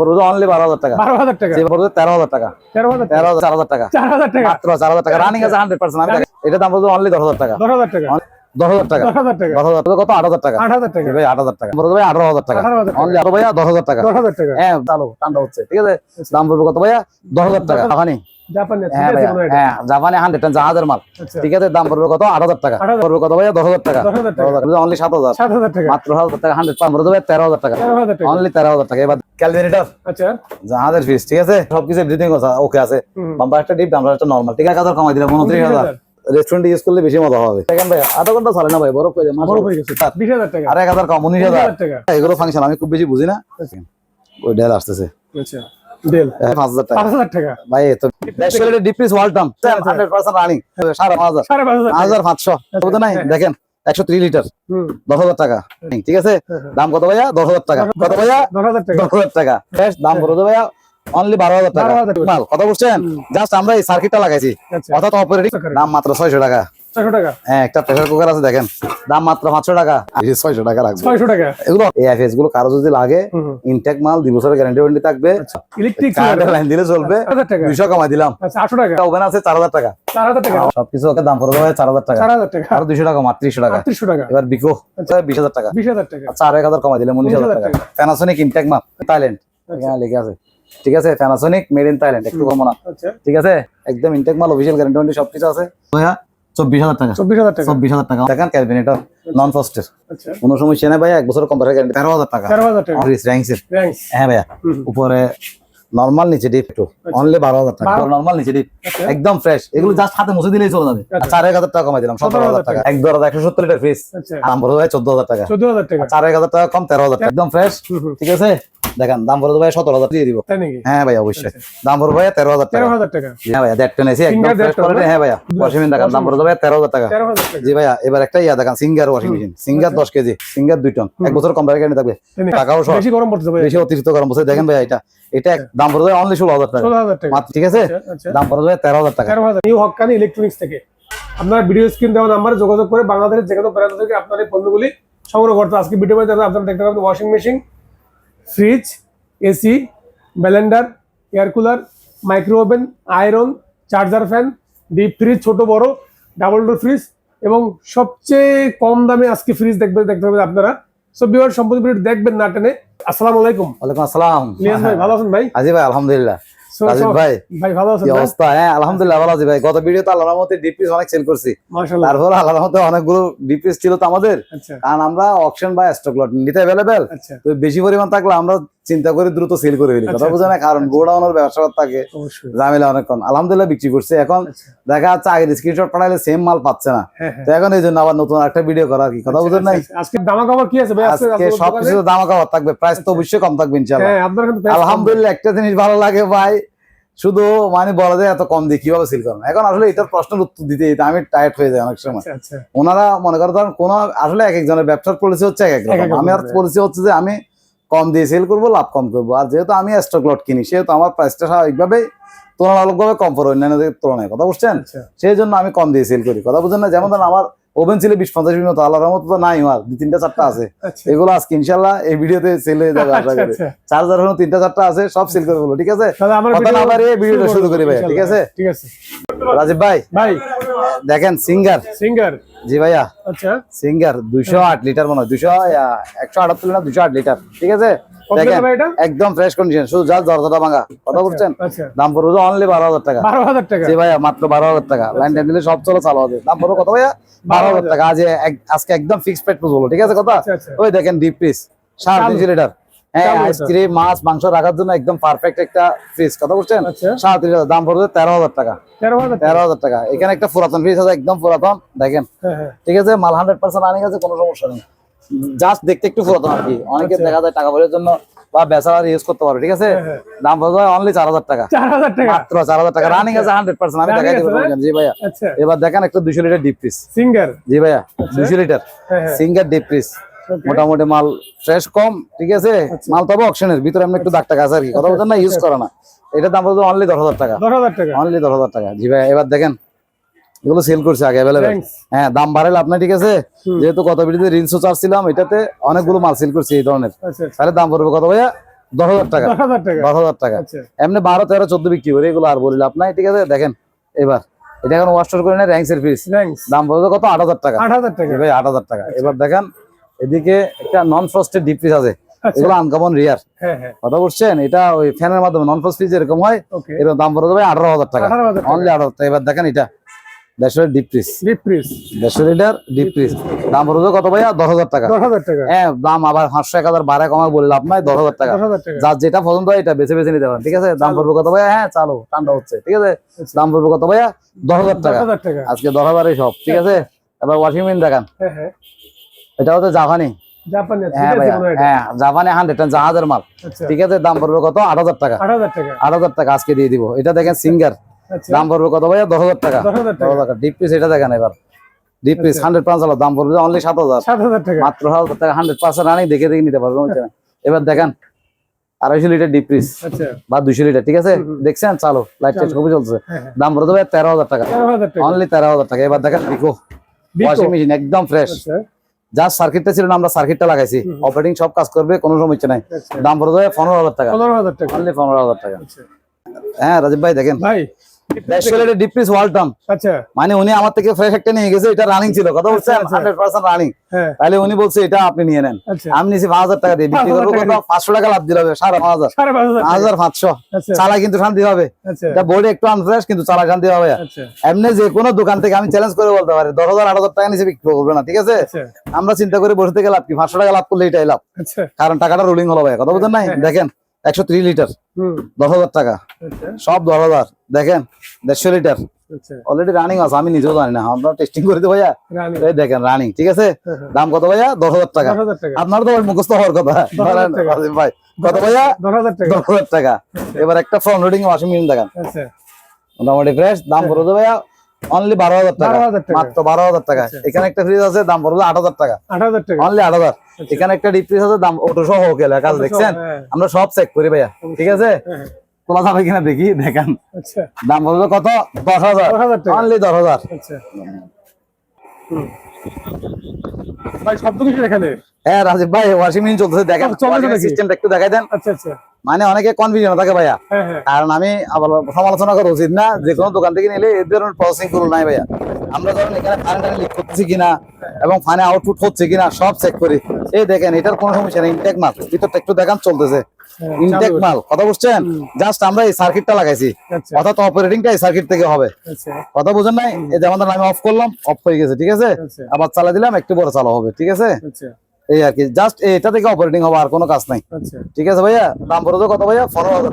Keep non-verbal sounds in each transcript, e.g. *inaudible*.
পড়বে অনলি বারো হাজার টাকা। বারো হাজার টাকা? পড়বে তেরো হাজার টাকা। তেরো হাজার তেরো হাজার চার হাজার টাকা। চার হাজার টাকা। মাত্র চার হাজার টাকা। রানিং আছে হান্ড্রেড পার্সেন্ট এটা দাম পড়বে অনলি দশ হাজার টাকা। দশ হাজার টাকা। দশ হাজার টাকা দশ হাজার টাকা দশ হাজার টাকা কত আট হাজার টাকা আট হাজার টাকা ভাই আট হাজার টাকা পড়বে ভাই আঠারো হাজার টাকা আঠারো হাজার টাকা অনলি আরও ভাইয়া দশ হাজার টাকা দশ হাজার টাকা হ্যাঁ চালু ঠান্ডা হচ্ছে ঠিক আছে দাম পড়বে কত ভাইয়া দশ হাজার টাকা জাপানি হ্যাঁ? হ্যাঁ হান্ড্রেড জাহাজের মাল আচ্ছা ঠিক আছে দাম পড়বে কত আট হাজার টাকা পড়বে কত ভাইয়া দশ হাজার টাকা অনলি সাত হাজার সাত হাজার টাকা মাত্র হাজার টাকা হান্ড্রেড পড়বে তেরো হাজার টাকা অনলি তেরো হাজার টাকা এবার আচ্ছা জাহাজের ফিস ঠিক আছে সবকিছু এভরিথিং ওকে আছে। বাম্পার একটা ডিপ দামটা একটা নর্মাল ঠিক আছে কমাই দিলাম উনত্রিশ হাজার রেস্টুরেন্টে ইউজ করলে বেশি মজা হবে। দেখেন ভাই আধা ঘণ্টা চলে না ভাই বরফ করে মাস বড় হয়ে গেছে বিশ হাজার টাকা। আর এক হাজার কম উনিশ হাজার। টাকা। এগুলো ফাংশন আমি খুব বেশি বুঝি না ওই ডেল আসতেছে। আচ্ছা দেখেন একশো ত্রিশ লিটার দশ হাজার টাকা। ঠিক আছে? হ্যাঁ, হ্যাঁ। দাম কত ভাইয়া? দশ হাজার টাকা। কত ভাইয়া? দশ হাজার টাকা। দাম কত ভাইয়া। অনলি বারো হাজার টাকা। 12,000 মাল কথা বুঝছেন? জাস্ট আমরা এই সার্কিটটা লাগাইছি। আচ্ছা। অর্থাৎ অপারেটিং দাম মাত্র ছয়শো টাকা। ছয়শো টাকা? একটা প্রেসার কুকার আছে দেখেন। দাম মাত্র পাঁচশো টাকা। ছয়শো টাকা রাখবে। ছয়শো টাকা। এগুলো এফএসগুলো কারও যদি লাগে ইনটেক মাল দুই বছরের গ্যারান্টি ওয়ারেন্টি থাকবে। ইলেকট্রিক লাইন দিলে চলবে। দুইশো কমাই দিলাম। আচ্ছা আটশো টাকা। ওভেন আছে চার হাজার টাকা। চার হাজার টাকা। সবকিছু ওকে দাম পড়ে দেবে চার হাজার টাকা। চার হাজার টাকা। আর দুইশো টাকা মাত্রিশশো টাকা। টাকা। এবার বিকো। বিশ হাজার টাকা। বিশ হাজার টাকা। আচ্ছা এক হাজার কমাই দিলে উনিশ হাজার টাকা। টাকা। ইনটেক মাপ থাইল্যান্ড এখানে লিখে আছে। ঠিক আছে প্যানাসোনিক মেড ইন থাইল্যান্ড একটু কম না। আচ্ছা। ঠিক আছে? একদম ইনটেক মাল অফিসিয়াল গ্যারান্টি ওয়ারেন্টি সবকিছু আছে। ভাইয়া চব্বিশ হাজার টাকা। চব্বিশ হাজার টাকা। চব্বিশ হাজার টাকা। দেখেন ক্যাবিনেটর নন আচ্ছা। কোনো সমস্যা নেই ভাইয়া এক বছর কম্পিউটার গ্যারান্টি তেরো হাজার টাকা। তেরো হাজার টাকা। র্যাঙ্কসের হ্যাঁ ভাইয়া। উপরে নর্মাল নিচে ডিপ একটু। অনলি বারো হাজার টাকা। নর্মাল নিচে ডিপ আচ্ছা। একদম ফ্রেশ এগুলো জাস্ট হাতে মুছে দিলেই চলে যাবে। আচ্ছা। চার এক হাজার টাকা কমাই দিলাম সতেরো হাজার টাকা। এক দর একশো সত্তর লিটার ফ্রিজ আচ্ছা। দাম পড়ে ভাই চোদ্দ হাজার টাকা। চোদ্দ হাজার টাকা। চার এক হাজার টাকা কম তেরো হাজার টাকা। একদম ফ্রেশ। ঠিক আছে? দেখেন দাম পড়ে ভাই সতেরো হাজার দিয়ে দিব। হ্যাঁ ভাই অবশ্যই। দাম পড়ে ভাই তেরো হাজার তেরো টাকা। হাজার টাকা। হ্যাঁ ভাইয়া দেড় টেন এসি একদম ফ্রেশ কোয়ালিটি হ্যাঁ ভাইয়া ওয়াশিং মেশিন দেখান দাম পড়ে ভাই তেরো হাজার টাকা। জি ভাইয়া এবার একটা ইয়া দেখান সিঙ্গার ওয়াশিং মেশিন সিঙ্গার দশ কেজি সিঙ্গার দুই টন এক বছর কম্পিউটার গ্যারান্টি থাকবে। টাকাও সহ বেশি গরম পড়ছে ভাই। বেশি অতিরিক্ত গরম বসে দেখেন ভাইয়া এটা এটা দাম অনলি ষোলো হাজার টাকা। ষোলো হাজার টাকা। ঠিক আছে? আচ্ছা, আচ্ছা। দাম তেরো হাজার টাকা। তেরো হাজার। নিউ হকানি ইলেকট্রনিক্স থেকে। আপনারা ভিডিও স্ক্রিন দেওয়া নাম্বারে যোগাযোগ করে বাংলাদেশের যে কোনো প্রান্ত থেকে আপনার এই পণ্যগুলি সংগ্রহ করতে আজকে ভিডিও আপনারা দেখতে পাবেন washing machine fridge AC blender air cooler micro oven iron charger fan deep fridge ছোট বড় ডাবল ডোর ফ্রিজ এবং সবচেয়ে কম দামে আজকে ফ্রিজ দেখবেন দেখতে পাবেন আপনারা। সম্পূর্ণ ভিডিও দেখবেন না টেনে। আসসালামু আলাইকুম। ওয়ালাইকুম আসসালাম। ভাই ভালো আছেন ভাই? আজি ভাই আলহামদুলিল্লাহ। রাজীব ভাই ভাই ভালো আছেন অবস্থা? হ্যাঁ আলহামদুলিল্লাহ ভালো আছি ভাই। গত ভিডিওতে আল্লাহর রহমতে ডিপিস অনেক সেল করছি। মাশাআল্লাহ। তারপর আল্লাহর রহমতে অনেকগুলো ডিপিস ছিল তো আমাদের। আচ্ছা। কারণ আমরা অকশন বা স্টক লট নিতে অ্যাভেলেবেল আচ্ছা। তো বেশি পরিমাণ থাকলে আমরা চিন্তা করে দ্রুত সেল করে ফেলি। কথা আচ্ছা, বুঝে না কারণ গোডাউনের ব্যবসা থাকে ঝামেলা অনেকক্ষণ আলহামদুলিল্লাহ বিক্রি করছে। এখন আচ্ছা। দেখা যাচ্ছে আগের স্ক্রিনশট পাঠাইলে সেম মাল পাচ্ছে না। হ্যাঁ হ্যাঁ। তো এখন এই জন্য আবার নতুন একটা ভিডিও করা কি? কথা বুঝেন নাই? আচ্ছা, আচ্ছা। আজকে দামা কাপড় কি আছে ভাই? আজকে সবকিছু? দাম খাবার থাকবে। প্রাইস তো অবশ্যই কম থাকবে ইনশাল্লাহ হ্যাঁ আপনার কিন্তু আলহামদুলিল্লাহ একটা জিনিস ভালো লাগে ভাই। শুধু মানে বলা যায় এত কম দিয়ে কীভাবে সিল করেন এখন আসলে এটার প্রশ্নের উত্তর দিতে দিতে আমি টায়ার্ড হয়ে যাই অনেক সময়। আচ্ছা আচ্ছা। ওনারা মনে করেন ধরেন কোন আসলে এক একজনের ব্যবসার পলিসি হচ্ছে এক এক এক এক রকম। আমি আর পলিসি হচ্ছে যে আমি কম দিয়ে সেল করব লাভ কম করব। আর যেহেতু আমি স্টক লট কিনি সেহেতু আমার প্রাইসটা স্বাভাবিকভাবেই তুলনামূলকভাবে কম পড়ে অন্যান্যদের তুলনায় কথা বুঝছেন? আচ্ছা। সেই জন্য আমি কম দিয়ে সেল করি কথা বুঝছেন না? যেমন ধরেন আমার ওভেন ছিল বিশ পঞ্চাশ মিনিট আল্লাহর রহমত তো নাই আমার দুই তিনটা চারটা আছে। আচ্ছা। এগুলো আজকে ইনশাল্লাহ এই ভিডিওতে সেল হয়ে যাবে আশা আচ্ছা, করি। আচ্ছা। চার্জার হলো তিনটা চারটা আছে সব সেল করে বলো ঠিক আছে? video বাড়িয়ে ভিডিওটা শুরু করি ভাই ঠিক আছে? ঠিক আছে। রাজীব ভাই ভাই। দেখেন সিঙ্গার সিঙ্গার জি ভাইয়া। আচ্ছা। সিঙ্গার দুইশো আট লিটার মনে হয়। দুইশো একশো আটাত্তর লিটার দুইশো আট লিটার। ঠিক আছে? একদম ফ্রেশ কন্ডিশন শুধু যা দরজাটা ভাঙা। কথা বলছেন আচ্ছা। দাম পড়বে অনলি বারো হাজার টাকা। বারো হাজার টাকা। জি ভাইয়া মাত্র বারো হাজার টাকা। লাইন টাইম দিলে সব চলো চালু হবে। দাম পড়বে কত ভাইয়া? বারো হাজার টাকা। আজ আজকে একদম ফিক্সড প্রাইস বলব ঠিক আছে কথা? আচ্ছা আচ্ছা। ওই দেখেন ডিপ পিস সাড়ে তিনশো লিটার। হ্যাঁ আইসক্রিম মাছ মাংস রাখার জন্য একদম পারফেক্ট একটা ফ্রিজ কথা বলছেন? আচ্ছা। হাজার দাম পড়বে তেরো হাজার টাকা। তেরো হাজার টাকা। এখানে একটা পুরাতন ফ্রিজ আছে একদম পুরাতন। দেখেন। হ্যাঁ হ্যাঁ। ঠিক আছে মাল হান্ড্রেড পার্সেন্ট রানিং আছে কোনো সমস্যা নেই। জাস্ট দেখতে একটু পুরাতন আর কি। অনেকে আচ্ছা। দেখা যায় টাকা পয়সার জন্য বা বেচার ইউজ করতে পারবে ঠিক আছে? হ্যাঁ। দাম পড়বে অনলি চার হাজার টাকা। মাত্র চার হাজার টাকা। রানিং আছে হান্ড্রেড পার্সেন্ট আমি দেখাই দেবো জি ভাইয়া। আচ্ছা। এবার দেখেন একটা দুশো লিটার ডিপ ফ্রিজ সিঙ্গার জি ভাইয়া দুশো লিটার সিঙ্গার ডিপ ফ্রিজ. মোটামুটি মাল ফ্রেশ কম ঠিক আছে? আচ্ছা। মাল তবে অপশনের ভিতরে এমনি একটু দাগ টাকা আছে আর কি। কথা বলছেন না ইউজ করে না। এটার দাম পড়বে অনলি দশ হাজার টাকা। দশ হাজার টাকা। অনলি দশ হাজার টাকা। জি ভাই এবার দেখেন এগুলো সেল করছে আগে অ্যাভেলেবেল হ্যাঁ দাম বাড়ালে আপনার ঠিক আছে? যেহেতু কত ভিডিওতে রিলসও চাচ্ছিলাম এটাতে অনেকগুলো মাল সেল করছি এই ধরনের। আচ্ছা আচ্ছা। তাহলে দাম পড়বে কত ভাইয়া? দশ হাজার টাকা। দশ হাজার টাকা। এমনি বারো তেরো চোদ্দ বিক্রি করে এগুলো আর বলিলাম আপনার ঠিক আছে? দেখেন এবার। এটা এখন ওয়াস্টার করে নেয় র্যাঙ্কসের র্যাঙ্কস দাম পড়বে কত? আট হাজার টাকা। আট হাজার টাকা। ভাই আট হাজার টাকা। এবার দেখেন এদিকে একটা নন ফ্রস্টেড ডিপ ফ্রিজ আছে। আচ্ছা। এগুলো আনকমন রিয়ার হ্যাঁ হ্যাঁ। কথা বলছেন? এটা ওই ফ্যানের মাধ্যমে নন ফ্রস্ট ফ্রিজ এরকম হয় এর দাম পড়ে যাবে আঠারো হাজার টাকা। অনলি আঠারো টাকা। এবার দেখেন এটা। দেড়শো ডিপ ফ্রিজ ডিপ ফ্রিজ দেড়শো লিটার ডিপ ফ্রিজ দাম পড়ে কত ভাইয়া? দশ হাজার টাকা। দশ হাজার টাকা। হ্যাঁ দাম আবার পাঁচশো এক হাজার বলে লাভ নাই দশ হাজার টাকা। যার যেটা পছন্দ হয় এটা বেছে বেছে নিতে পারেন ঠিক আছে? দাম পড়বে কত ভাইয়া? হ্যাঁ চালো। ঠান্ডা হচ্ছে ঠিক আছে? দাম পড়বে কত ভাইয়া? দশ হাজার টাকা। হাজার টাকা। আজকে দশ হাজারই সব ঠিক আছে? এবার ওয়াশিং মেশিন দেখান। হ্যাঁ হ্যাঁ এটা হচ্ছে জাপানি জাপানি হ্যাঁ ভাইয়া হয় হান্ড্রেড জাহাজের মাল। আচ্ছা। ঠিক আছে দাম পড়বে কত? আট হাজার টাকা। আট হাজার টাকা। আজকে দিয়ে দিব। এটা দেখেন সিঙ্গার আচ্ছা। দাম পড়বে কত ভাইয়া? দশ হাজার টাকা। দশ টাকা। ডিপ পিস এটা দেখেন এবার। ডিপ পিস আচ্ছা। হান্ড্রেড পাঁচ দাম পড়বে অনলি সাত হাজার। টাকা। মাত্র সাত হাজার টাকা হান্ড্রেড দেখে দেখে নিতে পারবে এবার দেখেন আড়াইশো লিটার ডিপ পিস আচ্ছা। বা দুইশো লিটার ঠিক আছে। দেখছেন? চালো। লাইট টাইট খুবই চলছে। হ্যাঁ দাম পড়ে দেবে তেরো হাজার টাকা। অনলি তেরো হাজার টাকা। এবার দেখেন বিকো। ওয়াশিং মেশিন একদম ফ্রেশ আচ্ছা। যা সার্কিটটা ছিল না আমরা সার্কিটটা লাগাইছি। অপারেটিং সব কাজ করবে কোনো সমস্যা নাই। আচ্ছা। দাম পড়ে যাবে পনেরো হাজার টাকা। পনেরো হাজার টাকা। পনেরো হাজার টাকা। আচ্ছা। হ্যাঁ রাজীব ভাই দেখেন। ভাই দেড়শো লিটার ওয়ালটন আচ্ছা। মানে উনি আমার থেকে ফ্রেশ একটা নিয়ে গেছে এটা রানিং ছিল। কথা বলছেন। হান্ড্রেড পার্সেন্ট রানিং হ্যাঁ। তাহলে উনি বলছে এটা আপনি নিয়ে নেন। আমি নিয়েছি পাঁচ হাজার টাকা দিয়ে বিক্রি 5,000 কত? পাঁচশো টাকা লাভ দিলে হবে সাড়ে পাঁচ হাজার। সাড়ে পাঁচ হাজার পাঁচ টাকা। হাজার পাঁচশো। চালা কিন্তু শান্তি হবে। এটা বোর্ডে একটু আনফ্রেশ কিন্তু চালা শান্তি হবে। এমনি যে কোনো দোকান থেকে আমি চ্যালেঞ্জ করে বলতে পারি দশ হাজার আট হাজার টাকা নিচে বিক্রি করবে না ঠিক আছে? আচ্ছা। আমরা চিন্তা করে বসে থেকে লাভ কি? পাঁচশো টাকা লাভ করলে এটাই লাভ। আচ্ছা। কারণ টাকাটা রোলিং হলো ভাই কথা বলছেন নাই? হ্যাঁ। দেখেন। একশো ত্রিশ লিটার। দশ হাজার টাকা। আচ্ছা। সব দশ হাজার। দেখেন দেড়শো লিটার। আচ্ছা। অলরেডি রানিং আছে আমি নিজেও জানি না। আমরা টেস্টিং করে দিই ভাইয়া। এই দেখেন রানিং ঠিক আছে? হ্যাঁ, হ্যাঁ। দাম কত ভাইয়া? দশ হাজার টাকা। আপনার তো মুখস্থ হওয়ার কথা। ভাই। কত ভাইয়া? দশ হাজার টাকা। টাকা। এবার একটা ফ্রন্ট লোডিং ওয়াশিং মেশিন দেখান। আচ্ছা। মোটামুটি ফ্রেশ দাম পড়বে ভাইয়া? অনলি বারো হাজার টাকা। মাত্র বারো হাজার টাকা। আচ্ছা। এখানে একটা ফ্রিজ আছে দাম পড়বে আট হাজার টাকা। অনলি আট হাজার। এখানে একটা ডিপ ফ্রিজ আছে দাম অটো সহ আছে দেখছেন? হ্যাঁ, আমরা সব চেক করি ভাইয়া ঠিক আছে? হ্যাঁ, হ্যাঁ। তোলা যাবে কিনা দেখি দেখেন। আচ্ছা। দাম পড়বে কত? দশ হাজার। দশ হাজার টাকা। অনলি দশ হাজার। আচ্ছা। ভাই শব্দ কিছু এখানে? হ্যাঁ রাজীব ভাই ওয়াশিং মেশিন চলতেছে দেখেন? সিস্টেমটা একটু দেখাই দেন। আচ্ছা আচ্ছা। মানে অনেকে কনফিউশন থাকে ভাইয়া। হ্যাঁ হ্যাঁ। কারণ আমি আবার সমালোচনা করা উচিত না। যে কোনো দোকান থেকে নিলে এই ধরনের প্রসেসিংগুলো নাই ভাইয়া। আমরা ধরুন এখানে ফানে টানে লিক করতেছি কিনা এবং ফানে আউটপুট হচ্ছে কিনা সব চেক করি। এই দেখেন এটার কোনো সমস্যা নেই ইনটেক মাল। ভিতরটা একটু দেখান চলতেছে। হ্যাঁ, ইনটেক মাল কথা বুঝছেন? জাস্ট আমরা এই সার্কিটটা লাগাইছি। আচ্ছা। অর্থাৎ অপারেটিংটা এই সার্কিট থেকে হবে। আচ্ছা। কথা বুঝেন নাই? এই যেমন ধরেন আমি অফ করলাম অফ হয়ে গেছে ঠিক আছে? আচ্ছা। আবার চালা দিলাম একটু বড় চালা হবে ঠিক আছে? এই আর কি। জাস্ট এটা থেকে অপারেটিং হবে আর কোনো কাজ নাই। আচ্ছা। ঠিক আছে ভাইয়া? দাম পড়ে তো কত ভাইয়া? হাজার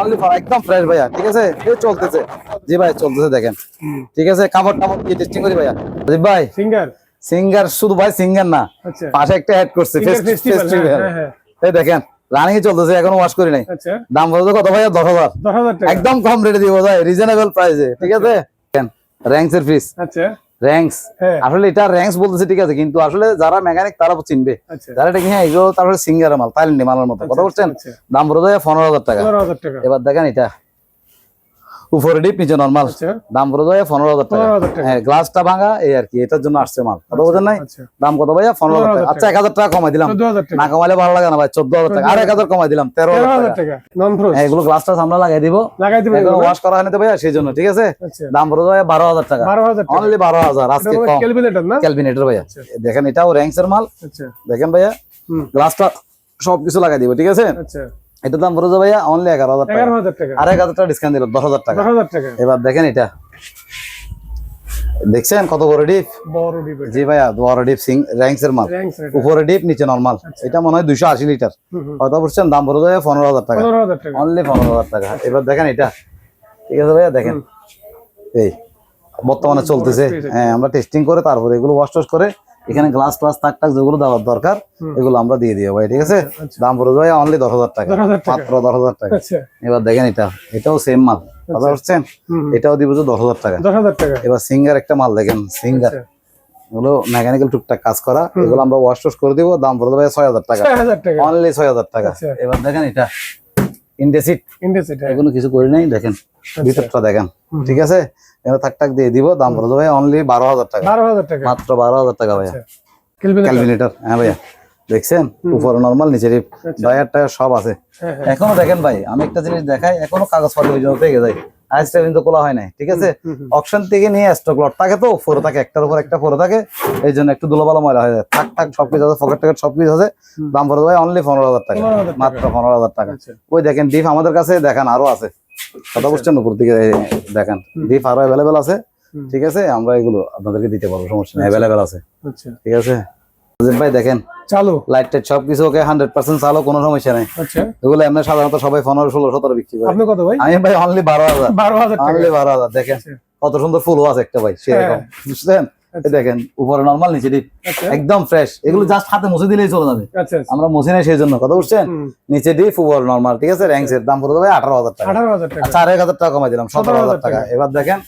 অনলি ফর একদম ফ্রেশ ভাইয়া। ঠিক আছে? চলতেছে। জি ভাই চলতেছে দেখেন। ঠিক আছে? কাপড় টাপড় দিয়ে টেস্টিং করি ভাইয়া। জি ভাই সিঙ্গার সিঙ্গার শুধু ভাই সিঙ্গার না। আচ্ছা। পাশে একটা অ্যাড করছে হ্যাঁ, হ্যাঁ, হ্যাঁ। এই দেখেন রানিং চলতেছে এখনও ওয়াশ করি নাই। আচ্ছা। দাম পড়ে কত ভাইয়া? দশ হাজার। একদম কম রেটে দিব ভাই রিজনেবল প্রাইসে ঠিক আছে? র্যাঙ্কস এর ফিস আচ্ছা। র্যাঙ্কস আসলে এটা র্যাঙ্কস বলতেছে ঠিক আছে কিন্তু আসলে যারা মেকানিক তারা চিনবে আচ্ছা। যারা এটা কি হ্যাঁ এগুলো তারপরে সিঙ্গারা মাল তাইলেন্ডি মালের মতো। কথা বলছেন আচ্ছা দাম পড়ে হয় পনেরো হাজার টাকা। এবার দেখেন এটা। উপরে ডিপ নিচে নর্মাল আচ্ছা। দাম পড়ে যায় পনেরো হাজার টাকা। হ্যাঁ গ্লাসটা ভাঙা এই আর কি এটার জন্য আসছে মাল। কথা বোঝেন নাই? আচ্ছা। দাম কত ভাইয়া? পনেরো হাজার টাকা। আচ্ছা এক হাজার টাকা কমাই দিলাম। না কমাইলে ভালো লাগে না ভাই চোদ্দ হাজার টাকা। আর এক হাজার কমাই দিলাম তেরো হাজার টাকা। হ্যাঁ, এগুলো গ্লাসটা আমরা লাগাই দিব। এগুলো ওয়াশ করা হয়নি তো ভাইয়া সেই জন্য ঠিক আছে? আচ্ছা। দাম পড়ে যায় বারো হাজার টাকা। অনলি বারো হাজার আজকে কম। ক্যালভিনেটর ভাইয়া। দেখেন এটাও র্যাঙ্কস এর মাল দেখেন ভাইয়া গ্লাসটা সবকিছু লাগাই দিব ঠিক আছে? আচ্ছা। এটার দাম পড়ে ভাইয়া অনলি এগারো হাজার টাকা। আর এক হাজার টাকা ডিসকাউন্ট দিল দশ হাজার টাকা। দশ এবার দেখেন এটা। দেখছেন কত বড় ডিপ? জি ভাইয়া বড় ডিপ সিং র্যাঙ্কস এর মাল। উপরে ডিপ নিচে নরমাল এটা মনে হয় দুইশো আশি লিটার কত বলছেন দাম পড়ে যাবে পনেরো হাজার টাকা। পনেরো হাজার টাকা। অনলি পনেরো হাজার টাকা। এবার দেখেন এটা। ঠিক আছে ভাইয়া দেখেন। এই বর্তমানে চলতেছে। হ্যাঁ আমরা টেস্টিং করে তারপরে এগুলো ওয়াশ টস করে এখানে গ্লাস ট্লাস তাক টাক যেগুলো দেওয়ার দরকার এগুলো আমরা দিয়ে দিই ভাই ঠিক আছে? দাম পড়ে যাবে অনলি দশ হাজার টাকা। মাত্র দশ হাজার টাকা। আচ্ছা। এবার দেখেন এটা এটাও সেম মাল কথা হুম। এটাও দিব দশ হাজার টাকা। দশ হাজার টাকা। এবার সিঙ্গার একটা মাল দেখেন সিঙ্গার আচ্ছা। এগুলো মেকানিক্যাল টুকটাক কাজ করা এগুলো আমরা ওয়াশ টস করে দিব দাম পড়ে যাবে ছয় হাজার টাকা। ছয় অনলি ছয় হাজার টাকা। আচ্ছা। এবার দেখেন এটা ইন্ডেসিট ইন্ডেসিট এখনও কিছু করি নাই দেখেন। ভিতরটা দেখেন ঠিক আছে? এবার থাক টাক দিয়ে দিব দাম পড়ে যাবে অনলি বারো হাজার টাকা। বারো হাজার টাকা। মাত্র বারো হাজার টাকা ভাইয়া। ক্যালকুলেটর হ্যাঁ ভাইয়া। দেখছেন? উপরে নর্মাল নিচে ডয়ার টায়ার সব আছে। হ্যাঁ হ্যাঁ। এখনও দেখেন ভাই আমি একটা জিনিস দেখাই এখনও কাগজপত্র পর্যন্ত থেকে যায়। আইসটা কিন্তু খোলা হয় নাই ঠিক আছে। অপশন থেকে নিয়ে স্টক লট থাকে তো ফোর থাকে একটার উপর একটা ফোর থাকে। এই জন্য একটু দুলোবালো ময়লা হয়ে যায়। থাক থাক সবকিছু আছে পকেট টকেট সবকিছু আছে। দাম পড়ে ভাই অনলি পনেরো হাজার টাকা। 15,000 টাকা। মাত্র পনেরো হাজার টাকা। আচ্ছা। ওই দেখেন ডিপ আমাদের কাছে দেখেন আরও আছে। কথা উপর দিকে দেখেন ডিপ আরও অ্যাভেলেবেল আছে। ঠিক আছে? আমরা এগুলো আপনাদেরকে দিতে পারব সমস্যা নেই অ্যাভেলেবেল আছে। আচ্ছা। ঠিক আছে? ভাই দেখেন চালু? লাইট টাইট সবকিছু ওকে হান্ড্রেড পার্সেন্ট চালো কোনো সমস্যা নেই। আচ্ছা। এগুলো এমনি সাধারণত সবাই পনেরো ষোলো সতেরো বিক্রি করে। আপনি কত ভাই? আমি ভাই অনলি বারো হাজার। বারো হাজার অনলি বারো হাজার দেখেন আচ্ছা। কত সুন্দর ফুল আছে একটা ভাই সেরকম হ্যাঁ। এই দেখেন উপরে নর্মাল নিচে ডিপ আচ্ছা। একদম ফ্রেশ এগুলো জাস্ট হাতে মুছে দিলেই চলে যাবে। আচ্ছা আচ্ছা। আমরা মুছে নাই সেই জন্য কথা বুঝছেন? নিচে ডিপ উপরে নর্মাল ঠিক আছে? দাম পড়ে যাবে আঠারো হাজার টাকা। চার এক হাজার টাকা কমাই দিলাম সতেরো হাজার টাকা। এবার দেখেন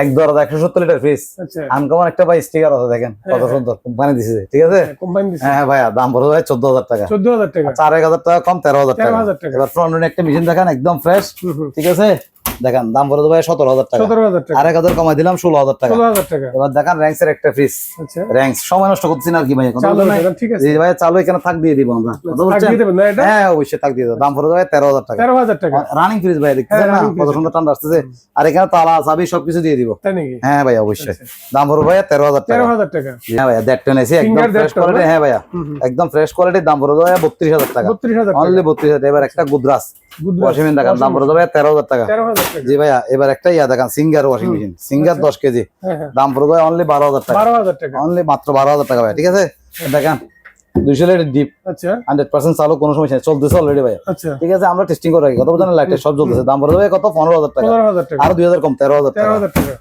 এক একশো সত্তর লিটার ফ্রিজ আচ্ছা। আনকমন একটা ভাই স্টিকার আছে দেখেন কত সুন্দর কোম্পানি দিছে ঠিক আছে? হ্যাঁ ভাইয়া দাম পড়ে যাবে চোদ্দ হাজার টাকা। চোদ্দ হাজার টাকা। চার এক হাজার টাকা কম তেরো হাজার টাকা। এবার ফ্রন্ট একটা মেশিন দেখেন একদম ফ্রেশ। ঠিক আছে? দেখেন দাম পড়ে যাবে সতেরো হাজার টাকা সতেরো হাজার টাকা আর এক হাজার কমাই দিলাম ষোলো হাজার টাকা ষোলো হাজার টাকা এবার দেখেন র্যাঙ্কসের একটা ফ্রিজ আচ্ছা র্যাঙ্কস সময় নষ্ট করছি না আর কি ভাই? ঠিক আছে ভাই চালু এখানে থাক দিয়ে দিব আমরা হ্যাঁ অবশ্যই থাক দিয়ে দেবো দাম পড়ে যাবে তেরো হাজার টাকা তেরো হাজার টাকা রানিং ফ্রিজ ভাই হ্যাঁ, না কত সুন্দর ঠান্ডা আসতেছে আর এখানে তালা চাবি সবকিছু দিয়ে দিব হ্যাঁ ভাই অবশ্যই আচ্ছা। দাম পড়বে ভাইয়া তেরো হাজার টাকা তেরো হাজার টাকা হ্যাঁ ভাইয়া দেড় টেন এসি একদম ফ্রেশ কোয়ালিটি হ্যাঁ ভাইয়া। একদম ফ্রেশ কোয়ালিটির দাম পড়ে যাবে বত্রিশ হাজার টাকা বত্রিশ হাজার টাকা অনলি বত্রিশ হাজার এবার একটা গুদরাস দেখান দাম পড়ে যাবে তেরো হাজার টাকা তেরো হাজার টাকা জি ভাইয়া এবার একটা ইয়া দেখান সিঙ্গার ওয়াশিং মেশিন সিঙ্গার দশ কেজি। হ্যাঁ হ্যাঁ। দাম পড়ে যাবে অনলি বারো হাজার টাকা। বারো হাজার টাকা। অনলি মাত্র বারো হাজার টাকা ভাই ঠিক আছে? দেখেন দুইশো লিটার ডিপ আচ্ছা। হান্ড্রেড পার্সেন্ট চালু কোনো সমস্যা নেই চলতেছে অলরেডি ভাই আচ্ছা। ঠিক আছে আমরা টেস্টিং করে রাখি। কত বোঝেন সব চলতেছে? দাম কত? পনেরো হাজার টাকা। আরও দুই হাজার কম তেরো হাজার টাকা।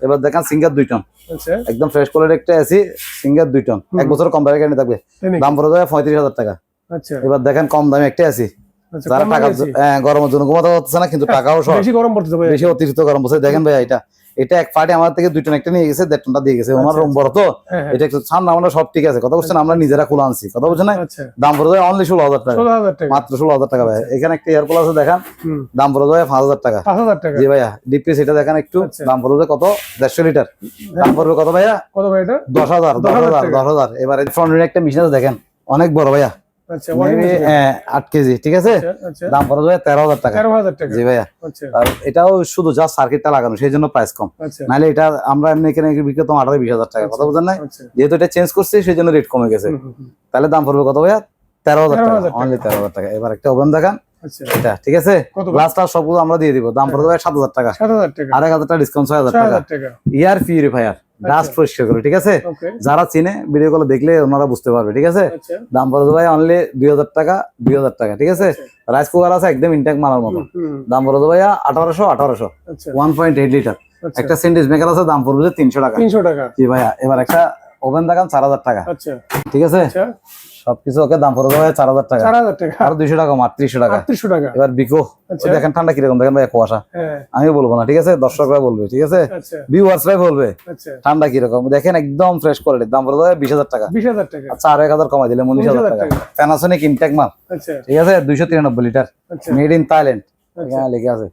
এবার দেখেন সিঙ্গার দুই টন। আচ্ছা। একদম ফ্রেশ কোয়ালিটি একটা এসি সিঙ্গার দুই টন। এক বছর কম থাকবে। দাম পঁয়ত্রিশ হাজার টাকা। আচ্ছা। এবার দেখেন কম দামে একটা এসি আচ্ছা যারা টাকা? হ্যাঁ, গরমের জন্য ঘুমাতে পারতেছে না কিন্তু টাকাও শর্ট বেশি গরম পড়তেছে ভাই বেশি অতিরিক্ত গরম বসে দেখেন ভাই এটা। এটা এক পার্টি আমার থেকে দুই টন একটা নিয়ে গেছে দেড় টনটা দিয়ে গেছে। ওনার রুম বড় তো। হ্যাঁ হ্যাঁ। এটা একটু সামনে আমরা সব ঠিক আছে। কথা বলছেন আমরা নিজেরা খোলা আনছি। কথা বলছেন না? আচ্ছা। দাম পড়ে যাবে অনলি ষোলো হাজার টাকা। মাত্র ষোলো হাজার টাকা ভাই এখানে একটা এয়ারপোল আছে দেখান। দাম পড়ে যাবে পাঁচ হাজার টাকা। পাঁচ হাজার টাকা। জি ভাইয়া ডিপি এটা দেখেন একটু। আচ্ছা। দাম পড়বে কত? দেড়শো লিটার। দাম পড়বে কত ভাইয়া? কত ভাই এটা? দশ হাজার দশ হাজার দশ হাজার। এবারে ফ্রন্ট একটা মেশিন আছে দেখেন। অনেক বড় ভাইয়া। আচ্ছা আট কেজি ঠিক আছে? আচ্ছা আচ্ছা। দাম পড়ে যাবে তেরো হাজার টাকা। তেরো হাজার টাকা। জি ভাইয়া। আর এটাও শুধু জাস্ট সার্কিটটা লাগানো সেই জন্য প্রাইস কম। নাহলে এটা আমরা এমনি এখানে বিক্রি করতাম আঠারো বিশ হাজার টাকা কথা আচ্ছা যেহেতু এটা চেঞ্জ করছি সেই জন্য রেট কমে গেছে। তাহলে দাম পড়বে কত ভাইয়া? তেরো হাজার টাকা। অনলি তেরো হাজার টাকা। এবার একটা ওভেন দেখান। এটা ঠিক আছে? সবগুলো আমরা দিয়ে দিব। দাম পড়বে সাত হাজার টাকা। সাত হাজার টাকা। এক হাজার টাকা ডিসকাউন্ট ছয় হাজার টাকা। হাজার টাকা ইয়ার পিউরিফায়ার ডাস্ট পরিষ্কার করে ঠিক আছে? যারা চিনে ভিডিও কলে দেখলে ওনারা বুঝতে পারবে ঠিক আছে? আচ্ছা। দাম পড়ে ভাই অনলি দুই হাজার টাকা দুই হাজার টাকা ঠিক আছে? রাইস কুকার আছে একদম ইনটেক মালার মতো। দাম পড়ে ভাইয়া আঠারোশো আঠারোশো। আচ্ছা। ওয়ান পয়েন্ট এইট লিটার আচ্ছা। একটা সেন্টেজ মেকার আছে দাম পড়বে তিনশো টাকা। তিনশো টাকা। কি ভাইয়া এবার একটা ওভেন দেখান চার হাজার টাকা। আচ্ছা। ঠিক আছে? আচ্ছা। সবকিছু ওকে দাম পড়ে ভাইয়া চার হাজার টাকা। চার হাজার টাকা। আর দুইশো টাকা আটত্রিশশো টাকা। আটত্রিশশো টাকা। এবার বিকো আচ্ছা। দেখেন ঠান্ডা কীরকম দেখেন ভাই কুয়াশা। হ্যাঁ। আমি বলব না ঠিক আছে? দর্শকরা বলবে ঠিক আছে? আচ্ছা। ভিউয়ার্সরাই বলবে আচ্ছা। ঠান্ডা কীরকম। দেখেন একদম ফ্রেশ কোয়ালিটি দাম পড়ে যাবে বিশ হাজার টাকা। বিশ হাজার টাকা। আচ্ছা আর এক হাজার কমাই দিলে উনিশ হাজার টাকা। প্যানাসোনিক ইনটেক মাল আচ্ছা। ঠিক আছে? দুইশো তিরানব্বই লিটার আচ্ছা। মেড ইন থাইল্যান্ড আচ্ছা। লিখে আছে।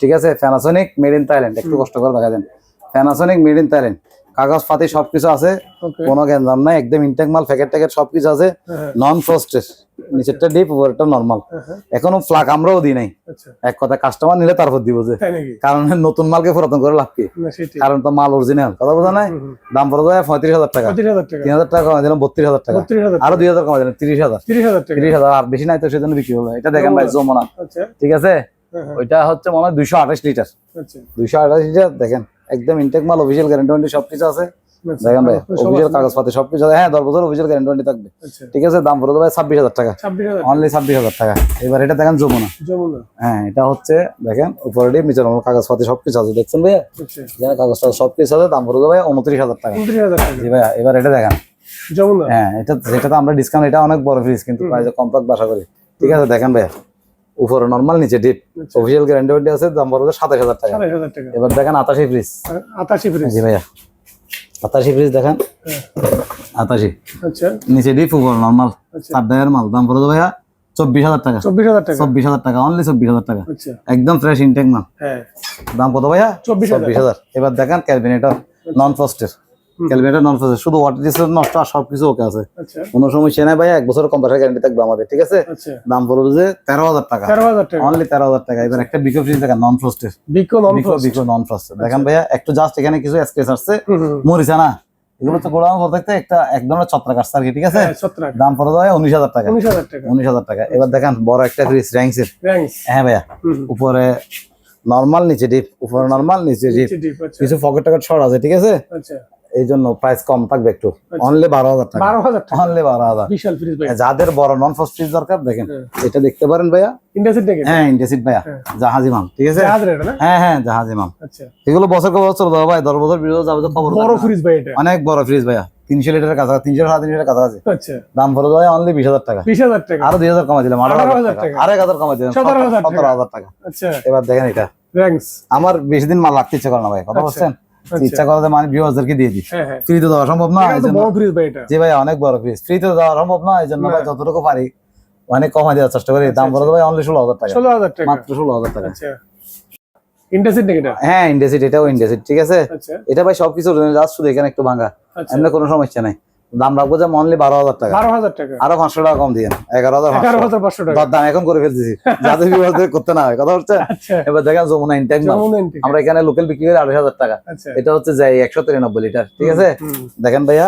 ঠিক আছে? প্যানাসোনিক মেড ইন থাইল্যান্ড একটু কষ্ট করে দেখা দেন। প্যানাসোনিক মেড ইন থাইল্যান্ড কাগজ পাতি সবকিছু আছে কোনো গ্যাঞ্জাম নাই একদম ইনটেক মাল প্যাকেট ট্যাকেট সবকিছু আছে হ্যাঁ। নন ফ্রস্টেড নিচেরটা ডিপ উপরেরটা নর্মাল হ্যাঁ, হ্যাঁ। এখনও ফ্লাক আমরাও দিই নাই। আচ্ছা। এক কথা কাস্টমার নিলে তারপর দিব যে। কারণ নতুন মালকে পুরাতন করে লাভ কি? কারণ তো মাল অরিজিনাল কথা বোঝা নাই। দাম পড়ে যায় পঁয়ত্রিশ হাজার টাকা। তিন হাজার টাকা কমাই দিলাম বত্রিশ হাজার টাকা। আরও দুই হাজার কমাই দিলাম তিরিশ হাজার। তিরিশ হাজার আর বেশি নাই তো সেজন্য বিক্রি হলো। এটা দেখেন ভাই যমুনা আচ্ছা। ঠিক আছে? হ্যাঁ হ্যাঁ ওইটা হচ্ছে মনে হয় দুইশো আঠাশ লিটার। আচ্ছা। দুইশো আঠাশ লিটার দেখেন একদম ইনটেক মাল অফিসিয়াল গ্যারেন্টি সবকিছু আছে। আচ্ছা। দেখেন ভাই সব অফিসিয়াল। কাগজপাতি সবকিছু আছে। হ্যাঁ দশ বছর অফিসিয়াল গ্যারেন্টি থাকবে। আচ্ছা। ঠিক আছে দাম পড়ে ভাই ছাব্বিশ হাজার টাকা। অনলি ছাব্বিশ হাজার টাকা। এবার এটা দেখেন যমুনা। হ্যাঁ এটা হচ্ছে দেখেন উপরে কাগজপাতি সবকিছু আছে। দেখছেন ভাইয়া? এখানে আছে দাম পড়ে ভাই উনত্রিশ হাজার টাকা। উনত্রিশ জি ভাইয়া এবার এটা দেখেন। হ্যাঁ এটা যেটাতে আমরা ডিসকাউন্ট এটা অনেক বড় ফ্রিজ কিন্তু প্রাইসে বাসা করি। ঠিক আছে দেখেন ভাইয়া। উপরে নর্মাল নিচে ডিপ। অফিসিয়াল গ্যারান্টি ওয়ারেন্টি আছে দাম পড়বে সাতাশ হাজার টাকা। এবার দেখেন আতাশি ফ্রিজ আটাশি ফ্রিজ জি ভাইয়া। আতাশি ফ্রিজ দেখেন। হ্যাঁ। আতাশি আচ্ছা। নিচে ডিপ উপর নর্মাল চার টাকার মাল। দাম পড়বে ভাইয়া চব্বিশ হাজার টাকা। চব্বিশ হাজার টাকা। চব্বিশ হাজার টাকা অনলি চব্বিশ হাজার টাকা। আচ্ছা। একদম ফ্রেশ ইনটেক মাল। হ্যাঁ। দাম কত ভাইয়া? 24,000 চব্বিশ হাজার। এবার দেখেন ক্যাবিনেটর নন ফ্রস্টের ক্যালকুলেটর নন ফেসে শুধু ওয়াটার ডিসপ্লে নষ্ট আর সবকিছু ওকে আছে। আচ্ছা। কোনো সমস্যা নাই ভাই এক বছর কম্পিউটার গ্যারান্টি থাকবে আমাদের ঠিক আছে? আচ্ছা। দাম পড়বে যে তেরো হাজার টাকা। অনলি তেরো হাজার টাকা। এবার একটা বিকো ফ্রিজ দেখেন নন ফ্রস্টের বিকো নন বিকো নন ফ্রস্টের দেখেন ভাইয়া একটু জাস্ট এখানে কিছু স্ক্রেচ আসছে। মরিচা না? এগুলো তো গোড়ানো করতে একটা এক ধরনের ছত্রাক আসছে আর কি ঠিক আছে? দাম পড়ে দেয় উনিশ হাজার টাকা। উনিশ হাজার এবার দেখেন বড় একটা ফ্রিজ হ্যাঁ ভাইয়া। উপরে নর্মাল নিচে ডিপ উপরে নর্মাল নিচে ডিপ আচ্ছা। কিছু পকেট টকেট শর্ট আছে ঠিক আছে? আচ্ছা। এই জন্য প্রাইস কম থাকবে একটু। অনলি বারো হাজার টাকা। বারো হাজার টাকা। অনলি বারো হাজার। বিশাল ফ্রিজ যাদের বড় নন ফ্রস্ট ফ্রিজ দরকার দেখেন হ্যাঁ। এটা দেখতে পারেন ভাইয়া? ইন্ডাস্ট্রি থেকে হ্যাঁ ইন্ডেসিড ভাইয়া। হ্যাঁ। জাহাজি মাল ঠিক আছে? হ্যাঁ হ্যাঁ জাহাজি মাল। আচ্ছা। এগুলো বছর কো বছর দাও ভাই দশ বছর বিশ বছর যাবে তো খবর বড় ফ্রিজ ভাই এটা। অনেক বড় ফ্রিজ ভাইয়া। তিনশো লিটারের কাছাকাছি তিনশো সাড়ে তিনশো কাছাকাছি। আচ্ছা। দাম পড়ে অনলি বিশ হাজার টাকা। বিশ হাজার টাকা। আরও দুই হাজার কমাই দিলাম আঠারো হাজার টাকা। টাকা। আরেক হাজার কমাই দিলাম সতেরো হাজার টাকা। আচ্ছা। এবার দেখেন এটা। আমার বেশি দিন মাল রাখতে ইচ্ছা করে না ভাই কথা আচ্ছা, বলছেন আচ্ছা। ইচ্ছা করলে মানে দিয়ে দিই। হ্যাঁ হ্যাঁ। ফ্রিতে দেওয়া সম্ভব না এটা এই বড় ফ্রিজ ভাই এটা। জি ভাই অনেক বড় ফ্রিজ ফ্রিতে দেওয়া সম্ভব না এই জন্য ভাই যতটুকু পারি অনেক কমাই দেওয়ার চেষ্টা করি। দাম পড়ে ভাই অনলি ষোলো হাজার টাকা। ষোলো হাজার টাকা। মাত্র ষোলো হাজার টাকা। আচ্ছা। ইন্ডাস্ট্রি থেকে এটা? হ্যাঁ ইন্ডেসিড এটাও ইন্ডাসিট ঠিক আছে? আচ্ছা। এটা ভাই সবকিছু জাস্ট শুধু এখানে একটু ভাঙা। এমনি কোনো সমস্যা নাই। দাম রাখব যে অনলি বারো হাজার টাকা। বারো হাজার টাকা। আরও পাঁচশো টাকা কম দিয়ে এগারো হাজার এগারো হাজার পাঁচশো টাকা। দাম এখন করে ফেলতেছি। যাতে বিবাদ করতে না হয়। কথা হচ্ছে আচ্ছা। এবার দেখেন যমুনা ইনটেক। আমরা এখানে লোকাল বিক্রি করি আড়াই হাজার টাকা। আচ্ছা। এটা হচ্ছে যাই একশো তিরানব্বই লিটার ঠিক আছে? দেখেন ভাইয়া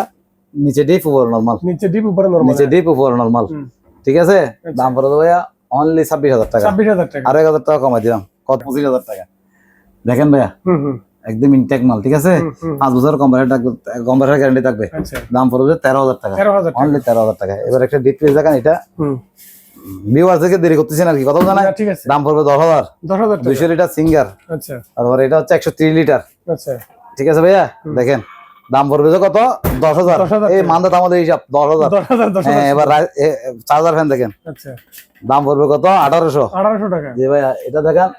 নিচে ডিপ উপর নর্মাল নিচে ডিপ উপরে নরমাল নিচে ডিপ উপর নর্মাল ঠিক আছে? দাম পড়ে ভাইয়া অনলি ছাব্বিশ হাজার টাকা। ছাব্বিশ হাজার টাকা। আড়াই হাজার টাকা কমাই দিলাম। কত পঁচিশ হাজার টাকা। দেখেন ভাইয়া। হুম হুম। একদম ইনটেক মাল ঠিক আছে। পাঁচ বছর থাকবে গ্যারান্টি থাকবে। আচ্ছা। দাম পড়বে তেরো হাজার টাকা। অনলি তেরো হাজার টাকা। এবার একটা ডিপ দেখেন এটা ভিউয়ার থেকে দেরি করতেছেন আর কি কথা জানা না, ঠিক আছে। দাম পড়বে দশ হাজার। দশ হাজার দুইশো লিটার সিঙ্গার আচ্ছা। তারপর এটা হচ্ছে একশো ত্রিশ লিটার আচ্ছা। ঠিক আছে ভাইয়া? দেখেন দাম পড়বে যে কত? দশ হাজার। 10,000 এই টাকা। আমাদের হিসাব দশ হাজার। দশ হাজার দশ হ্যাঁ এবার চার্জার ফ্যান দেখেন। দাম পড়বে কত? আঠারোশো। আঠারোশো টাকা। জি ভাইয়া এটা দেখেন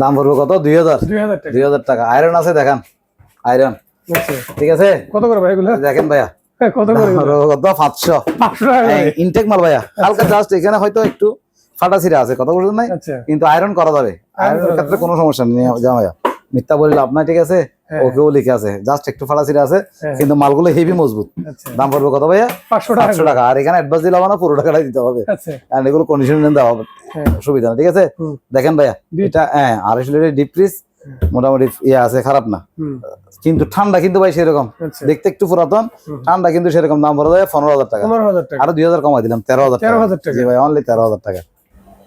দাম পড়বে কত? দুই হাজার। দুই হাজার টাকা। আয়রন আছে দেখেন। আয়রন আচ্ছা। ঠিক আছে? কত করে ভাই এগুলো? দেখেন ভাইয়া। হ্যাঁ, কত করে কত? পাঁচশো। ইনটেক মাল ভাইয়া। হালকা জাস্ট এখানে হয়তো একটু ফাটা ছিঁড়া আছে বলছেন নাই? আচ্ছা। কিন্তু আয়রন করা যাবে। আয়রনের ক্ষেত্রে কোনো সমস্যা নেই যা ভাইয়া। মিথ্যা বলি লাভ নাই ঠিক আছে? হ্যাঁ। ওকেও লিখে আছে জাস্ট একটু ফাটা আছে হ্যাঁ। কিন্তু মালগুলো হেভি মজবুত। আচ্ছা। দাম পড়বে কত ভাইয়া? পাঁচশো টাকা। পাঁচশো টাকা। আর এখানে অ্যাডভান্স দিলে না পুরো টাকাটাই দিতে হবে। আচ্ছা। আর এগুলো কন্ডিশন দেওয়া হবে। হ্যাঁ। সুবিধা না ঠিক আছে? দেখেন ভাইয়া এটা হ্যাঁ আড়াইশো লিটার ডিপ ফ্রিজ মোটামুটি ইয়ে আছে খারাপ না। কিন্তু ঠান্ডা কিন্তু ভাই সেরকম। আচ্ছা। দেখতে একটু পুরাতন। ঠান্ডা কিন্তু সেরকম দাম পড়ে যায় পনেরো হাজার টাকা। আরও দুই হাজার কমাই দিলাম তেরো হাজার তেরো টাকা হাজার টাকা। ভাই অনলি তেরো হাজার টাকা।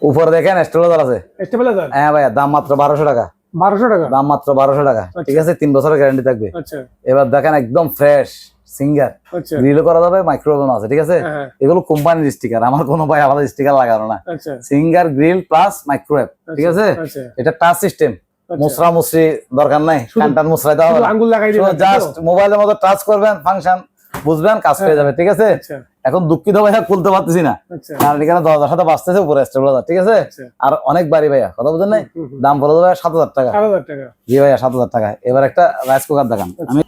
উপরে দেখেন স্টেবলার আছে। স্টেবিলাইজার হ্যাঁ ভাইয়া দাম মাত্র বারোশো টাকা। বারোশো টাকা? দাম মাত্র বারোশো টাকা। ঠিক আছে তিন বছরের গ্যারান্টি থাকবে। আচ্ছা। এবার দেখেন একদম ফ্রেশ সিঙ্গার আচ্ছা। করা যাবে মাইক্রোওভেন আছে ঠিক আছে? হ্যাঁ এগুলো কোম্পানির স্টিকার আমার কোনো ভাই আলাদা স্টিকার লাগানো না। আচ্ছা। সিঙ্গার গ্রিল প্লাস মাইক্রোওয়েভ ঠিক আছে? আচ্ছা। এটা টাচ সিস্টেম আচ্ছা। মুসরা মুসরি দরকার নাই কান্টার মুসরাই দেওয়া জাস্ট মোবাইলের মতো টাচ করবেন ফাংশন বুঝবেন কাজ পেয়ে যাবে ঠিক আছে? আচ্ছা। এখন দুঃখিত ভাইয়া খুলতে পারতেছি না। আচ্ছা। কারণ এখানে দশ হাজার সাথে বাঁচতেছে উপরে স্টেবিলাইজার ঠিক আছে? আচ্ছা। আর অনেক বাড়ি ভাইয়া কথা বলছেন নাই। দাম পড়ে ভাইয়া সাত হাজার টাকা। জি ভাইয়া সাত হাজার টাকা। এবার একটা রাইস কুকার দেখান। আমি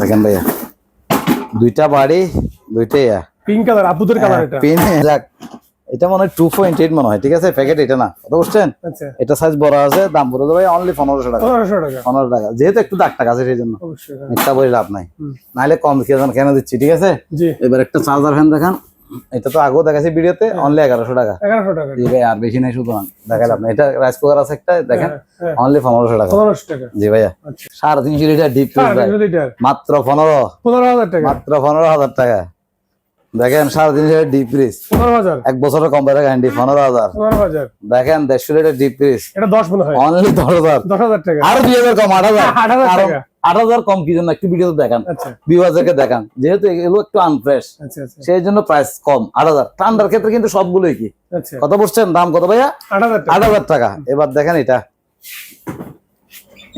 দেখেন ভাইয়া। দুইটা বাড়ি দুইটাই ইয়া। পিঙ্ক কালার আপুদের কালার এটা। পেন যাক এটা মনে হয় টু পয়েন্ট এইট মনে হয় ঠিক আছে? প্যাকেট এটা না কথা বুঝছেন? আচ্ছা। এটা সাইজ বড় আছে দাম পড়ে যাবে অনলি পনেরোশো টাকা। পনেরোশো টাকা। পনেরো টাকা। যেহেতু একটু দাগ টাকা আছে সেই জন্য। অবশ্যই হ্যাঁ। মিথ্যা বলে লাভ নাই। নাহলে কম কেন কেন দিচ্ছি ঠিক আছে? জি। এবার একটা চার্জার ফ্যান দেখান। এটা তো আগেও দেখাচ্ছি ভিডিওতে অনলি এগারোশো টাকা। এগারোশো টাকা। ভাই আর বেশি নাই শুধু দেখালে আপনি এটা রাইস কুকার আছে একটা দেখেন। হ্যাঁ, হ্যাঁ। অনলি পনেরোশো টাকা। পনেরোশো টাকা। জি ভাইয়া। আচ্ছা। সাড়ে তিনশো লিটার ডিপ মাত্র পনেরো। পনেরো হাজার টাকা। মাত্র পনেরো হাজার টাকা। দেখেন সাড়ে তিনশো লিটার ডিপ ফ্রিজ পনেরো হাজার। এক বছরের কম গ্যারান্টি পনেরো হাজার। পনেরো হাজার। দেখেন দেড়শো লিটার ডিপ ফ্রিজ এটা দশ মনে হয়। অনলি দশ হাজার। দশ হাজার টাকা। আরও দুই হাজার কম আট হাজার। আট হাজার হাজার কম কি জন্য? একটু ভিডিওতে দেখান। আচ্ছা। বিভাজকে দেখান? যেহেতু এগুলো একটু আনফ্রেশ আচ্ছা আচ্ছা। সেই জন্য প্রাইস কম আট হাজার। ঠান্ডার ক্ষেত্রে কিন্তু সবগুলোই কি? আচ্ছা। কত বলছেন দাম কত ভাইয়া? আট হাজার টাকা। হাজার এবার দেখেন এটা।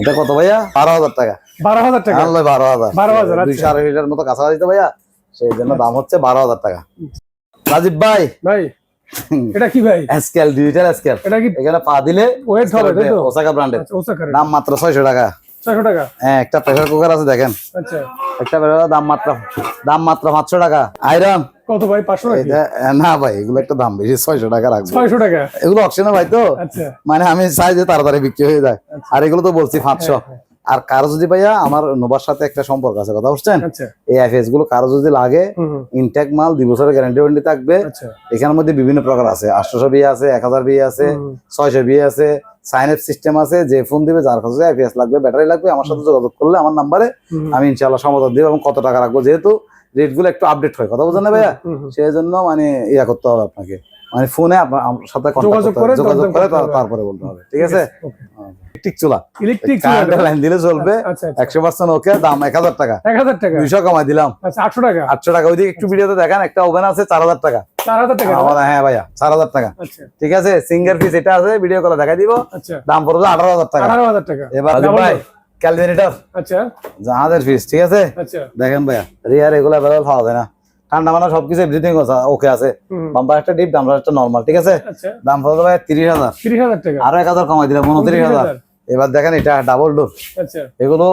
এটা কত ভাইয়া? বারো হাজার টাকা। বারো হাজার টাকা। বারো হাজার। 12,000, দুইশো আচ্ছা। আড়াই লিটার মতো কাছাকাছি তো ভাইয়া। সেই জন্য দাম হচ্ছে বারো হাজার টাকা। রাজীব ভাই ভাই এটা কি ভাই? স্কেল ডিজিটাল স্কেল এটা কি এখানে পা দিলে ওয়েট হবে তাই তো? ওসাকা ব্র্যান্ডের আচ্ছা দাম মাত্র ছয়শো টাকা। ছয়শো টাকা? হ্যাঁ একটা প্রেসার কুকার আছে দেখেন। আচ্ছা। একটা প্রেসার দাম মাত্র দাম মাত্র পাঁচশো টাকা। আয়রন কত ভাই পাঁচশো নাকি? না ভাই এগুলো একটা দাম বেশি ছয়শো টাকা রাখব। ছয়শো টাকা? এগুলো অপশনে ভাই তো। আচ্ছা। মানে আমি চাই যে তাড়াতাড়ি বিক্রি হয়ে যায়। আর এগুলো তো বলছি পাঁচশো। আর কারও যদি ভাইয়া আমার নোভার সাথে একটা সম্পর্ক আছে কথা বুঝছেন? আচ্ছা। এই এফএসগুলো কারও যদি লাগে ইনটেক মাল দুই বছরের গ্যারান্টি ওয়ারেন্টি থাকবে। আচ্ছা। এখানের মধ্যে বিভিন্ন প্রকার আছে আটশোশো বিয়ে আছে এক হাজার বিয়ে আছে ছয়শো বিয়ে আছে সাইন আপ সিস্টেম আছে যে ফোন দিবে যার কাছে এফএস লাগবে ব্যাটারি লাগবে আমার সাথে যোগাযোগ করলে আমার নাম্বারে আমি ইনশাল্লাহ সমাধান দিব এবং কত টাকা রাখব যেহেতু রেটগুলো একটু আপডেট হয় কথা বুঝছেন না ভাইয়া? সেই জন্য মানে ইয়া করতে হবে আপনাকে। মানে ফোনে আপনার সাথে যোগাযোগ করে যোগাযোগ করে তারপরে বলতে হবে ঠিক আছে? ঠিক চুলা। ইলেকট্রিক কারেন্টের লাইন দিলে চলবে। আচ্ছা আচ্ছা একশো পার্সেন্ট ওকে দাম এক হাজার টাকা। এক হাজার টাকা। দুইশো কমাই দিলাম। আচ্ছা আটশো টাকা। আটশো টাকা। ওইদিকে একটু ভিডিওতে দেখান একটা ওভেন আছে চার হাজার টাকা। চার হাজার টাকা আমার হ্যাঁ ভাইয়া চার হাজার টাকা। আচ্ছা। ঠিক আছে? সিঙ্গার পিস এটা আছে ভিডিও কলে দেখাই দিব। আচ্ছা। দাম পড়বে আঠারো হাজার টাকা। আঠারো হাজার টাকা। এবার ভাই ক্যালভিনেটর আচ্ছা। জাহাজের পিস ঠিক আছে? আচ্ছা। দেখেন ভাইয়া রিয়ার এগুলো অ্যাভেলেবল পাওয়া যায় না। ঠান্ডা মানা সবকিছু এভরিথিং ওকে আছে। বাম্পার একটা ডিপ দাম একটা নর্মাল ঠিক আছে? আচ্ছা। দাম পড়বে ভাই তিরিশ হাজার। তিরিশ হাজার টাকা। আরও এক হাজার কমাই দিলাম উনত্রিশ হাজার। এবার দেখেন এটা ডাবল ডোর আচ্ছা। এগুলো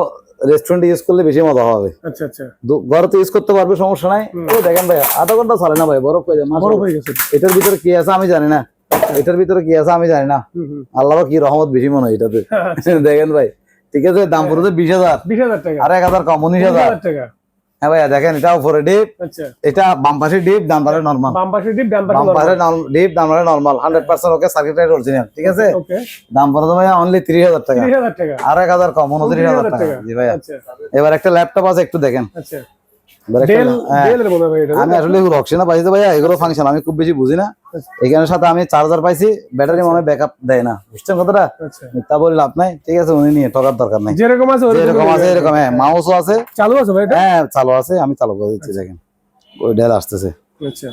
রেস্টুরেন্টে ইউজ করলে বেশি মজা হবে। আচ্ছা আচ্ছা। ঘরে তো ইউজ করতে পারবে সমস্যা নাই। ও দেখেন ভাই আধা ঘণ্টা চলে না ভাই বরফ হয়ে যায় বরফ হয়ে গেছে। এটার ভিতরে কি আছে আমি জানি না। এটার ভিতরে কি আছে আমি জানি না। আল্লাহর কি রহমত বেশি মনে হয় এটাতে। *laughs* দেখেন ভাই ঠিক আছে দাম পড়েছে বিশ হাজার। বিশ হাজার টাকা। আর এক হাজার কম উনিশ হাজার। হাজার টাকা। হ্যাঁ ভাইয়া দেখেন এটা উপরে ডিপ আচ্ছা। এটা বাম পাশে ডিপ ডান পাশে নরমাল বাম পাশে ডিপ ডান পাশে ডিপ ডান পাশে normal hundred percent okay circuit light original ঠিক আছে? ওকে দাম পড়বে ভাইয়া অনলি তিরিশ হাজার টাকা। তিরিশ হাজার টাকা। আর এক হাজার কম উনত্রিশ হাজার টাকা। জি ভাইয়া। আচ্ছা। এবার একটা ল্যাপটপ আছে একটু দেখেন। আচ্ছা। আমি আসলে রক্সি না পাইছি ভাইয়া এগুলো ফাংশন আমি খুব বেশি বুঝি না। আচ্ছা। এখানের সাথে আমি চার্জার পাইছি ব্যাটারি মনে ব্যাকআপ দেয় না। বুঝছেন কথাটা? আচ্ছা। মিথ্যা বলে লাভ নাই ঠিক আছে উনি নিয়ে ঠকার দরকার নাই। যেরকম আছে যেরকম আছে এরকম হ্যাঁ মাউসও আছে। চালু আছে ভাই হ্যাঁ চালু আছে আমি চালু করে দিচ্ছি দেখেন। ওই ডেল আসতেছে। আচ্ছা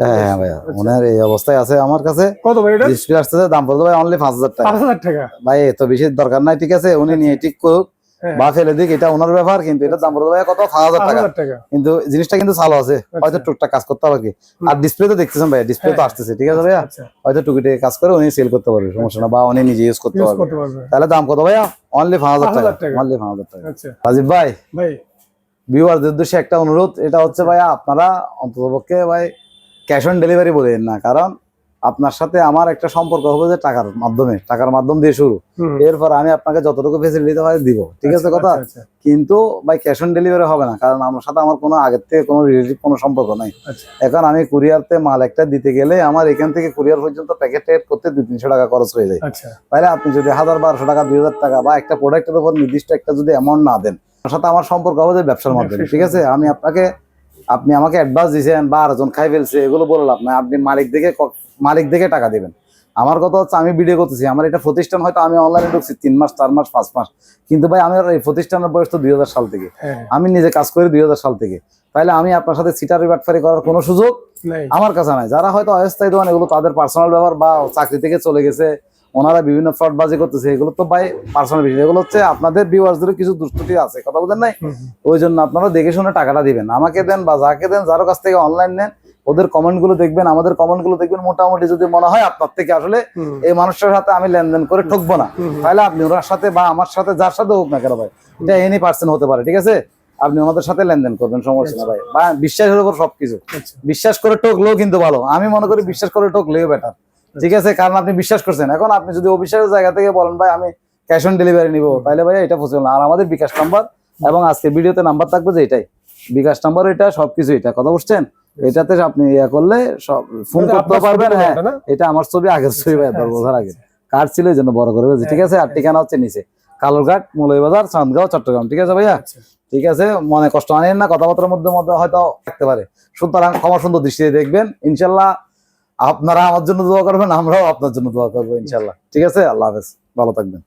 হ্যাঁ হ্যাঁ ভাইয়া ওনার এই অবস্থায় আছে আমার কাছে। কত ভাই এটা? ডিসপ্লে আসতেছে দাম পড়বে ভাই অনলি পাঁচ হাজার টাকা। পাঁচ হাজার টাকা। ভাই এত বেশি দরকার নাই ঠিক আছে উনি নিয়ে ঠিক করুক। হ্যাঁ। বা ফেলে দিক এটা ওনার ব্যাপার কিন্তু এটা দাম পড়বে কত? পাঁচ হাজার টাকা। কিন্তু জিনিসটা কিন্তু চালু আছে। হয়তো টুকটাক কাজ করতে কি। আর ডিসপ্লে তো দেখতেছেন ভাই ডিসপ্লে তো হ্যাঁ। আসতেছে ঠিক আছে ভাইয়া? আচ্ছা। হয়তো টুকিটে কাজ করে উনি সেল করতে পারবে সমস্যা না বা উনি নিজে ইউজ করতে পারবে। তাহলে দাম কত ভাইয়া? অনলি পাঁচ হাজার টাকা টাকা। অনলি পাঁচ হাজার টাকা। আচ্ছা। রাজীব ভাই ভাই। ভিউয়ারদের উদ্দেশ্যে একটা অনুরোধ এটা হচ্ছে ভাইয়া আপনারা অন্ততপক্ষে ভাই ক্যাশ অন ডেলিভারি বলেন না কারণ আপনার সাথে আমার একটা সম্পর্ক হবে যে টাকার মাধ্যমে টাকার মাধ্যম দিয়ে শুরু। এরপর আমি আপনাকে যতটুকু ফেসিলিটি হয় দিব ঠিক আছে কথা? আচ্ছা, আচ্ছা, কিন্তু ভাই ক্যাশ অন ডেলিভারি হবে না কারণ আমার সাথে আমার কোনো আগের থেকে কোনো রিলেটিভ কোনো সম্পর্ক নাই। আচ্ছা। এখন আমি কুরিয়ারতে মাল একটা দিতে গেলে আমার এখান থেকে কুরিয়ার পর্যন্ত প্যাকেট করতে দুই তিনশো টাকা খরচ হয়ে যায়। আচ্ছা। তাহলে আপনি যদি হাজার বারোশো টাকা দুই হাজার টাকা বা একটা প্রোডাক্টের উপর নির্দিষ্ট একটা যদি অ্যামাউন্ট না দেন আমার সাথে আমার সম্পর্ক হবে যে ব্যবসার মাধ্যমে ঠিক আছে? আমি আপনাকে আপনি আমাকে অ্যাডভান্স দিয়েছেন বা আরেকজন খাই ফেলছে এগুলো বলে লাভ নাই। আপনি মালিক দেখে মালিক দেখে টাকা দিবেন। আমার কথা হচ্ছে আমি ভিডিও করতেছি আমার এটা প্রতিষ্ঠান হয়তো আমি অনলাইনে ঢুকছি তিন মাস চার মাস পাঁচ মাস। কিন্তু ভাই আমার এই প্রতিষ্ঠানের বয়স তো দুই হাজার সাল থেকে। হ্যাঁ। আমি নিজে কাজ করি দুই হাজার সাল থেকে। তাহলে আমি আপনার সাথে সিটারি বাটফারি করার কোনো সুযোগ আমার কাছে নাই। যারা হয়তো অস্থায়ী দোকান এগুলো তাদের পার্সোনাল ব্যাপার বা চাকরি থেকে চলে গেছে ওনারা বিভিন্ন ফ্রড বাজি করতেছে এগুলো তো ভাই পার্সোনাল বিষয় এগুলো হচ্ছে আপনাদের ভিউয়ার্সদের কিছু দুষ্টুটি আছে কথা বলেন নাই। ওই জন্য আপনারা দেখে শুনে টাকাটা দিবেন। আমাকে দেন বা যাকে দেন যার কাছ থেকে অনলাইন নেন ওদের কমেন্টগুলো দেখবেন আমাদের কমেন্টগুলো দেখবেন মোটামুটি যদি মনে হয় আপনার থেকে আসলে এই মানুষটার সাথে আমি লেনদেন করে ঠকবো না। তাহলে আপনি ওনার সাথে বা আমার সাথে যার সাথে হোক না কেন ভাই এটা এনি পার্সন হতে পারে ঠিক আছে? আপনি ওনাদের সাথে লেনদেন করবেন সমস্যা না ভাই। বা বিশ্বাসের উপর সবকিছু। আচ্ছা। বিশ্বাস করে ঠকলেও কিন্তু ভালো। আমি মনে করি বিশ্বাস করে ঠকলেও বেটার ঠিক আছে? কারণ আপনি বিশ্বাস করছেন। এখন আপনি যদি অবিশ্বাসের জায়গা থেকে বলেন ভাই আমি ক্যাশ অন ডেলিভারি নিবো তাহলে ভাই এটা পসিবল না। আর আমাদের বিকাশ নাম্বার এবং আজকে ভিডিওতে নাম্বার থাকবে যে এটাই। বিকাশ নাম্বার এটা সবকিছু এটা। কথা বুঝছেন? এটাতে আপনি ইয়া করলে সব ফোন করতে পারবেন হ্যাঁ। এটা আমার ছবি আগের ছবি ভাই দশ বছর আগে। কার্ড ছিল এই জন্য বড় করে ঠিক আছে আর ঠিকানা হচ্ছে নিচে। কালোরঘাট মৌলভীবাজার চান্দগাঁও চট্টগ্রাম। ঠিক আছে ভাইয়া? আচ্ছা। ঠিক আছে মনে কষ্ট আনেন না কথাবার্তার মধ্যে মধ্যে হয়তো থাকতে পারে। সুতরাং ক্ষমা সুন্দর দৃষ্টিতে দেখবেন। ইনশাল্লাহ আপনারা আমার জন্য দোয়া করবেন আমরাও আপনার জন্য দোয়া করব ইনশাল্লাহ। ঠিক আছে আল্লাহ হাফেজ। ভালো থাকবেন।